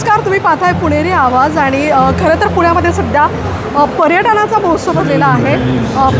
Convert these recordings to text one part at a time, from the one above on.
नमस्कार तुम्ही पाहताय पुणेरी आवाज आणि खरं तर पुण्यामध्ये सध्या पर्यटनाचा महोत्सव भरलेला आहे.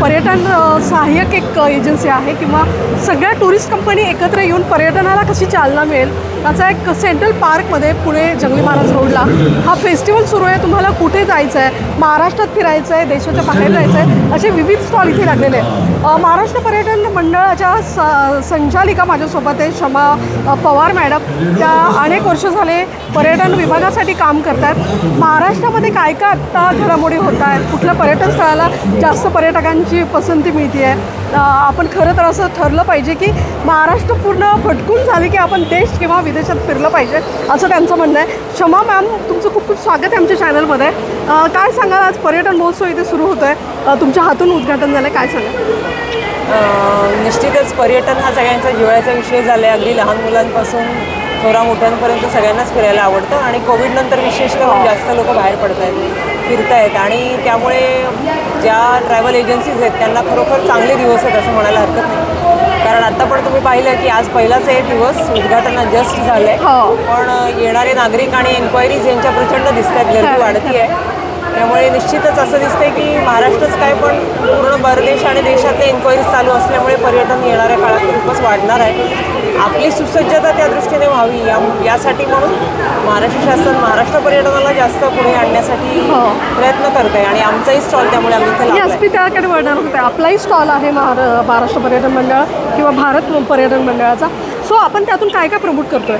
पर्यटन सहाय्यक एक एजन्सी आहे किंवा सगळ्या टुरिस्ट कंपनी एकत्र येऊन पर्यटनाला कशी चालना मिळेल त्याचा एक सेंट्रल पार्कमध्ये पुणे जंगली महाराज रोडला हा फेस्टिवल सुरू आहे. तुम्हाला कुठे जायचं आहे महाराष्ट्रात फिरायचं आहे देशाच्या बाहेर जायचं आहे असे विविध स्टॉल इथे लागलेले आहेत. महाराष्ट्र पर्यटन मंडळाच्या स संचालिका माझ्यासोबत आहे क्षमा पवार मॅडम. त्या अनेक वर्ष झाले पर्यटन समाजासाठी काम करतात महाराष्ट्रामध्ये काय काय आत्ता घडामोडी होत आहेत कुठल्या पर्यटन स्थळाला जास्त पर्यटकांची पसंती मिळते आहे आपण खरं तर असं ठरलं पाहिजे की महाराष्ट्र पूर्ण भटकून झाले की आपण देश किंवा विदेशात फिरलं पाहिजे असं त्यांचं म्हणणं आहे. क्षमा मॅम तुमचं खूप खूप स्वागत आहे आमच्या चॅनलमध्ये. काय सांगाल? आज पर्यटन महोत्सव इथे सुरू होतो आहे तुमच्या हातून उद्घाटन झालं आहे काय सांगाल? निश्चितच पर्यटन हा सगळ्यांचा जिव्हाळ्याचा विषय झाला आहे अगदी लहान मुलांपासून थोरा मोठ्यांपर्यंत सगळ्यांनाच फिरायला आवडतं आणि कोविडनंतर विशेष करून जास्त लोक बाहेर पडत आहेत फिरत आहेत आणि त्यामुळे ज्या ट्रॅव्हल एजन्सीज आहेत त्यांना खरोखर चांगले दिवस आहेत असं म्हणायला हरकत नाही. कारण आता पण तुम्ही पाहिलं की आज पहिलाच आहे दिवस उद्घाटन जस्ट झालं आहे हो. पण येणारे नागरिक आणि एन्क्वायरीज यांच्या प्रचंड दिसत आहेत गर्दी वाढती आहे त्यामुळे निश्चितच असं दिसतंय की महाराष्ट्रच काय पण पूर्ण परदेश आणि देशातले एन्क्वायरीज चालू असल्यामुळे पर्यटन येणाऱ्या काळात खूपच वाढणार आहे. आपली सुसज्जता त्या दृष्टीने व्हावी या यासाठी म्हणून महाराष्ट्र शासन महाराष्ट्र पर्यटनाला जास्त पुढे आणण्यासाठी हो. प्रयत्न करत आहे. आणि आमचाही स्टॉल त्यामुळे आम्ही इथे यस. मी त्याकडे वळणार होते. आपलाही स्टॉल आहे महारा महाराष्ट्र पर्यटन मंडळ किंवा भारत पर्यटन मंडळाचा. सो आपण त्यातून काय काय प्रमोट करतोय?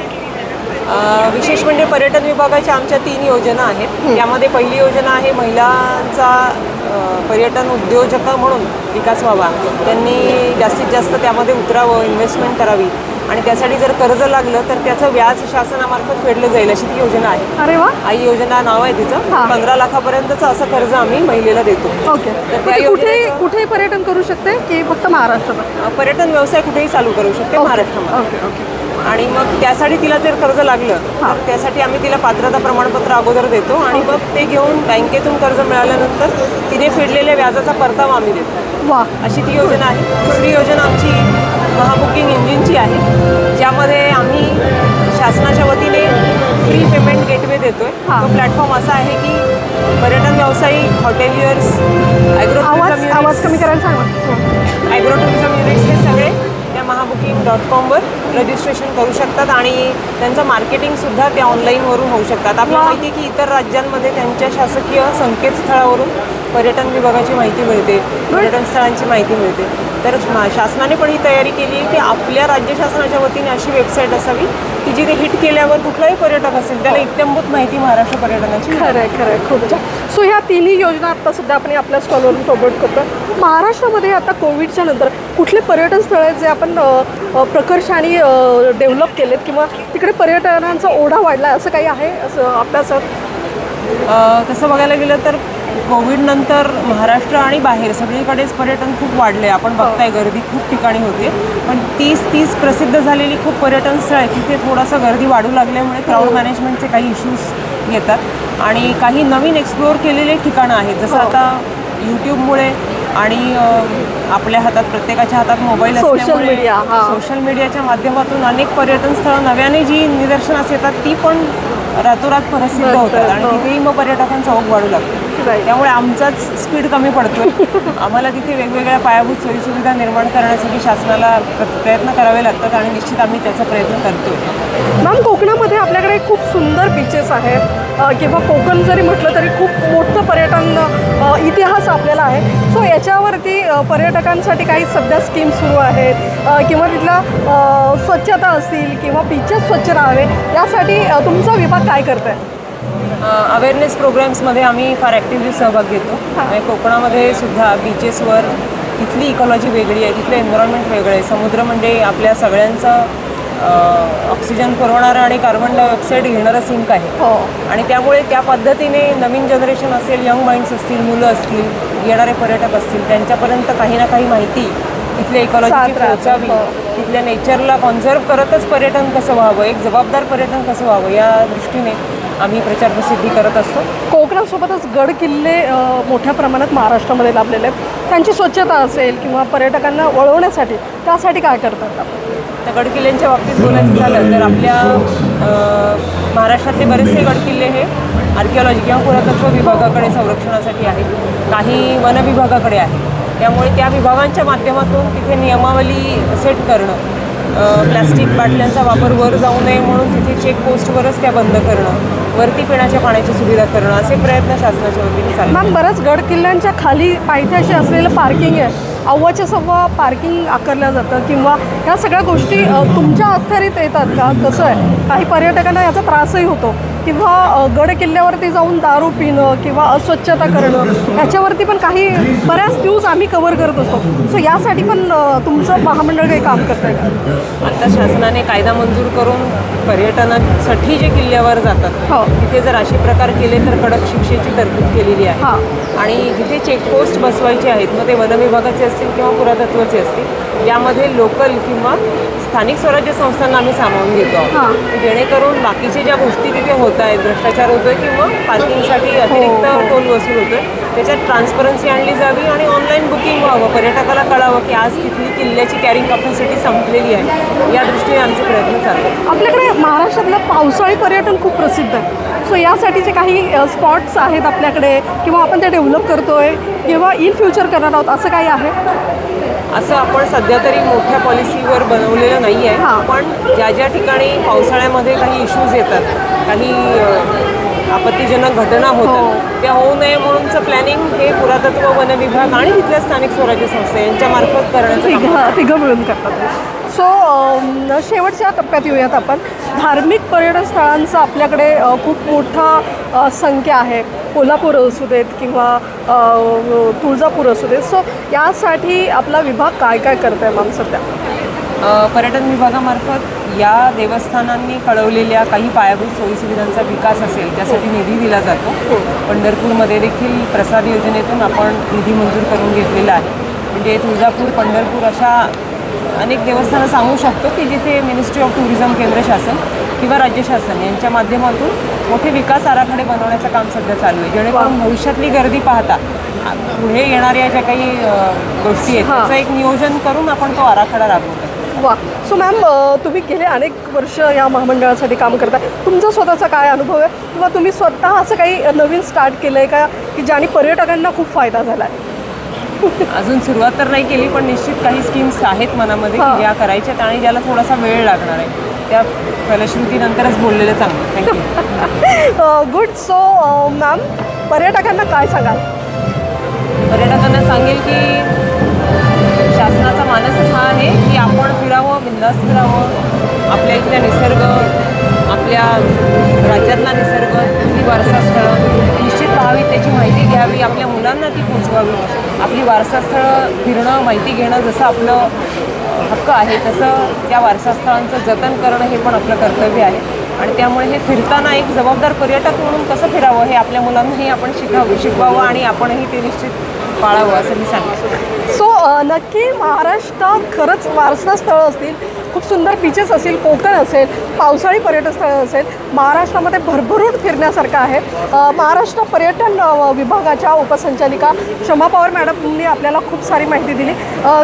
अ, विशेष म्हणजे पर्यटन विभागाच्या आमच्या तीन योजना आहेत. त्यामध्ये पहिली योजना आहे महिलांचा अ, पर्यटन उद्योजक म्हणून विकास व्हावा. त्यांनी जास्तीत जास्त त्यामध्ये उतरावं इन्व्हेस्टमेंट करावी. आणि त्यासाठी जर कर्ज लागलं तर त्याचं व्याज शासनामार्फत फेडलं जाईल अशी ती योजना आहे. अरे वा. आई योजना नाव आहे. तिचं. पंधरा लाखापर्यंतचं असं कर्ज आम्ही महिलेला देतो. ओके. तर त्या कुठे योजनेचं- कुठेही पर्यटन करू शकते की फक्त महाराष्ट्रात? अ, पर्यटन व्यवसाय कुठेही चालू करू शकते महाराष्ट्रामध्ये. Okay okay. आणि मग त्यासाठी तिला जर कर्ज लागलं तर त्यासाठी आम्ही तिला पात्रता प्रमाणपत्र अगोदर देतो आणि मग ते घेऊन बँकेतून कर्ज मिळाल्यानंतर तिने फेडलेल्या व्याजाचा परतावा आम्ही देतो. वा. अशी ती योजना आहे. दुसरी योजना आमची महाबुकिंग इंजिनची आहे ज्यामध्ये आम्ही शासनाच्या वतीने फ्री पेमेंट गेटवे देतोय. हा. तो प्लॅटफॉर्म असा आहे की पर्यटन व्यावसायिक हॉटेलियर्स ॲग्रो आवाज आवाज कमी करायला सांगा. ॲग्रो टुरिझम युनिट्स हे सगळे त्या महाबुकिंग डॉट कॉमवर रजिस्ट्रेशन करू शकतात आणि त्यांचं मार्केटिंगसुद्धा त्या ऑनलाईनवरून होऊ शकतात. आपल्याला. माहिती आहे की इतर राज्यांमध्ये त्यांच्या शासकीय संकेतस्थळावरून पर्यटन विभागाची माहिती मिळते पर्यटन स्थळांची माहिती मिळते. तर शासनाने पण ही तयारी केली आहे की आपल्या राज्य शासनाच्या वतीने अशी वेबसाईट असावी की जिथे हिट केल्यावर कुठलाही पर्यटक असेल त्याला इत्यंभूत माहिती महाराष्ट्र पर्यटनाची. खरं आहे खरं आहे खूप छान. सो ह्या तिन्ही योजना आता सध्या आपण आपल्या स्टॉलवरून प्रमोट करतो महाराष्ट्रामध्ये आता कोविडच्या नंतर कुठले पर्यटन स्थळ आहेत जे आपण प्रकर्षाने डेव्हलप केलेत किंवा तिकडे पर्यटनांचा ओढा वाढला असं काही आहे असं अभ्यासात अ, तसं बघायला गेलं तर कोविड नंतर महाराष्ट्र आणि बाहेर सगळीकडेच पर्यटन खूप वाढले आपण बघताय गर्दी खूप ठिकाणी होते पण तीस तीस प्रसिद्ध झालेली खूप पर्यटन स्थळ आहेत तिथे थोडंसं गर्दी वाढू लागल्यामुळे क्राऊड मॅनेजमेंटचे काही इश्यूज येतात आणि काही नवीन एक्सप्लोअर केलेले ठिकाणं आहेत जसं हो. आता यूट्यूबमुळे आणि आपल्या हातात प्रत्येकाच्या हातात मोबाईल media, हा. सोशल मीडियाच्या माध्यमातून अनेक पर्यटन स्थळं नव्याने जी निदर्शनास येतात ती पण रातोरात प्रसिद्ध होतात आणि हो. तिथेही मग पर्यटकांचा ओघ वाढू लागतो. त्यामुळे आमचाच स्पीड कमी पडतो आम्हाला तिथे वेगवेगळ्या पायाभूत सोयीसुविधा निर्माण करण्यासाठी शासनाला प्र- प्रयत्न करावे लागतात आणि निश्चित आम्ही त्याचा प्रयत्न करतो मॅम कोकणामध्ये आपल्याकडे खूप सुंदर बीचेस आहेत. किंवा कोकण जरी म्हटलं तरी खूप मोठं पर्यटन इतिहास आपल्याला आहे. सो याच्यावरती पर्यटकांसाठी काही सध्या स्कीम सुरू आहेत. किंवा तिथला स्वच्छता असतील किंवा बीचेस स्वच्छ राहावे यासाठी तुमचा विभाग काय करत आहे अवेअरनेस प्रोग्राम्समध्ये आम्ही फार ॲक्टिव्हली सहभाग घेतो. म्हणजे कोकणामध्ये सुद्धा बीचेसवर तिथली इकॉलॉजी वेगळी आहे तिथलं एन्व्हायरमेंट वेगळं आहे. समुद्र म्हणजे आपल्या सगळ्यांचं ऑक्सिजन पुरवणारं आणि कार्बन डायऑक्साईड घेणारं सिंक आहे. हो. आणि त्यामुळे त्या पद्धतीने नवीन जनरेशन असेल यंग माइंड्स असतील मुलं असतील येणारे पर्यटक असतील त्यांच्यापर्यंत काही ना काही माहिती तिथल्या इकॉलॉजीची राहते, पोहोचावी. तिथल्या नेचरला कॉन्झर्व करतच पर्यटन कसं व्हावं? एक जबाबदार पर्यटन कसं व्हावं? या दृष्टीने आम्ही प्रचार प्रसिद्धी करत असतो. कोकणासोबतच गड किल्ले मोठ्या प्रमाणात महाराष्ट्रामध्ये लाभलेले आहेत. त्यांची स्वच्छता असेल किंवा पर्यटकांना वळवण्यासाठी त्यासाठी काय करतात आपण? तर गडकिल्ल्यांच्या बाबतीत बोलायचं झालं तर आपल्या महाराष्ट्रातले बरेचसे गडकिल्ले हे आर्किओलॉजी किंवा पुरातत्व विभागाकडे संरक्षणासाठी आहेत. काही वन विभागाकडे आहे त्यामुळे त्या विभागांच्या माध्यमातून तिथे नियमावली सेट करणं प्लॅस्टिक बाटल्यांचा वापर वर जाऊ नये म्हणून तिथे चेकपोस्टवरच त्या बंद करणं वरती पिण्याच्या पाण्याची सुविधा करणं असे प्रयत्न शासनाच्या वतीने चालू. मॅम बऱ्याच गड किल्ल्यांच्या खाली पायथ्याशी असलेलं पार्किंग आहे. अव्वाच्या सव्वा पार्किंग आकारलं जातं किंवा ह्या सगळ्या गोष्टी तुमच्या अखत्यारीत येतात का? कसं आहे? काही पर्यटकांना याचा त्रासही होतो. किंवा गड किल्ल्यावरती जाऊन दारू पिणं किंवा अस्वच्छता करणं याच्यावरती पण काही बऱ्याच न्यूज आम्ही कव्हर करत असतो. सो यासाठी पण तुमचं महामंडळ काही काम करत आहे का? आता शासनाने कायदा मंजूर करून पर्यटनासाठी जे किल्ल्यावर जातात हो. तिथे जर असे प्रकार केले तर कडक शिक्षेची तरतूद केलेली आहे. हां. आणि जिथे चेकपोस्ट बसवायचे आहेत मग ते वन विभागाचे असतील किंवा पुरातत्वाचे असतील यामध्ये लोकल किंवा स्थानिक स्वराज्य संस्थांना आम्ही सामावून घेतो. जेणेकरून बाकीचे ज्या गोष्टी तिथे होत आहेत भ्रष्टाचार होतोय किंवा पार्किंगसाठी अतिरिक्त हो. टोल वसूल होतोय त्याच्यात ट्रान्सपरन्सी आणली जावी आणि ऑनलाईन बुकिंग व्हावं. पर्यटकाला कळावं की आज तिथली किल्ल्याची कॅरिंग कॅपॅसिटी संपलेली आहे. या दृष्टीने आमचे प्रयत्न चालू आहेत. आपल्याकडे महाराष्ट्रातलं पावसाळी पर्यटन खूप प्रसिद्ध आहे. सो यासाठीचे काही स्पॉट्स आहेत आपल्याकडे किंवा आपण ते डेव्हलप करतोय किंवा इन फ्युचर करणार आहोत असं काही आहे? असं आपण सध्या तरी मोठ्या पॉलिसीवर बनवलेलं नाही आहे हां. पण ज्या ज्या ठिकाणी पावसाळ्यामध्ये काही इश्यूज येतात काही आपत्तीजनक घटना हो. होतात त्या होऊ नये म्हणूनचं प्लॅनिंग हे पुरातत्व वन विभाग आणि तिथल्या स्थानिक स्वराज्य संस्था यांच्या मार्फत करण्याचं तिघं मिळून करतात सो शेवटच्या टप्प्यात येऊयात आपण. धार्मिक पर्यटन स्थळांचं आपल्याकडे खूप मोठा संख्या आहे. कोल्हापूर असू देत किंवा तुळजापूर असू देत. सो यासाठी आपला विभाग काय काय करत आहे मॅम सध्या? पर्यटन विभागामार्फत या देवस्थानांनी कळवलेल्या काही पायाभूत सोयीसुविधांचा विकास असेल त्यासाठी निधी दिला जातो. पंढरपूरमध्ये देखील प्रसाद योजनेतून आपण निधी मंजूर करून घेतलेला आहे. म्हणजे तुळजापूर पंढरपूर अशा अनेक देवस्थानं सांगू शकतो की जिथे मिनिस्ट्री ऑफ टुरिझम केंद्र शासन किंवा राज्य शासन यांच्या माध्यमातून मोठे विकास आराखडे बनवण्याचं काम सध्या चालू आहे. जेणेकरून भविष्यातली गर्दी पाहता पुढे येणाऱ्या ज्या काही गोष्टी आहेत हां. त्याचं एक नियोजन करून आपण तो आराखडा राबवतो वा सो मॅम तुम्ही गेले अनेक वर्ष या महामंडळासाठी काम करताय. तुमचा स्वतःचा काय अनुभव आहे? किंवा तुम्ही स्वतः असं काही नवीन स्टार्ट केलं आहे का? की ज्याने पर्यटकांना खूप फायदा झाला आहे अजून सुरुवात तर नाही केली पण निश्चित काही स्कीम्स आहेत मनामध्ये हां. की ज्या करायच्यात आणि ज्याला थोडासा वेळ लागणार आहे. त्या फलश्रुतीनंतरच बोललेलं चांगलं. थँक्यू गुड सो मॅम पर्यटकांना काय सांगाल? पर्यटकांना सांगेल की शासनाचा मानसच हा आहे की आपण फिरावं बिंदास फिरावं आपल्या इथल्या निसर्ग आपल्या राज्यातला निसर्ग ती वारसास्थळं निश्चित पाहावी त्याची माहिती घ्यावी आपल्या मुलांना ती पोचवावी. आपली वारसास्थळं फिरणं माहिती घेणं जसं आपलं हक्क आहे तसं त्या वारसास्थळांचं जतन करणं हे पण आपलं कर्तव्य आहे. आणि त्यामुळे हे फिरताना एक जबाबदार पर्यटक म्हणून कसं फिरावं हे आपल्या मुलांनाही आपण शिकावं शिकवावं आणि आपणही ते निश्चित पाळावं असं मी सांगेन. सो नक्की महाराष्ट्रात खरंच वारसा स्थळं असतील खूप सुंदर बीचेस असतील कोकण असेल पावसाळी पर्यटन स्थळं असेल महाराष्ट्रामध्ये भरभरून फिरण्यासारखं आहे. महाराष्ट्र पर्यटन विभागाच्या उपसंचालिका क्षमा पवार मॅडमनी आपल्याला खूप सारी माहिती दिली.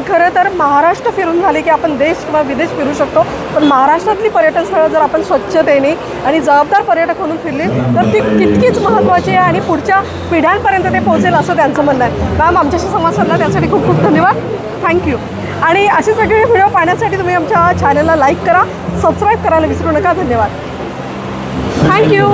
खरं तर महाराष्ट्र फिरून झाले की आपण देश किंवा विदेश फिरू शकतो. पण महाराष्ट्रातली पर्यटन स्थळं जर आपण स्वच्छतेने आणि जबाबदार पर्यटक म्हणून फिरली तर ती तितकीच महत्त्वाची आहे आणि पुढच्या पिढ्यांपर्यंत ते पोहोचेल असं त्यांचं म्हणणं आहे. मॅम आमच्याशी संवाद साधला त्यासाठी खूप खूप धन्यवाद. थँक्यू आणि असे सगळे व्हिडिओ पाहण्यासाठी तुम्ही आमच्या चॅनलला लाईक करा सबस्क्राईब करायला विसरू नका. धन्यवाद. थँक्यू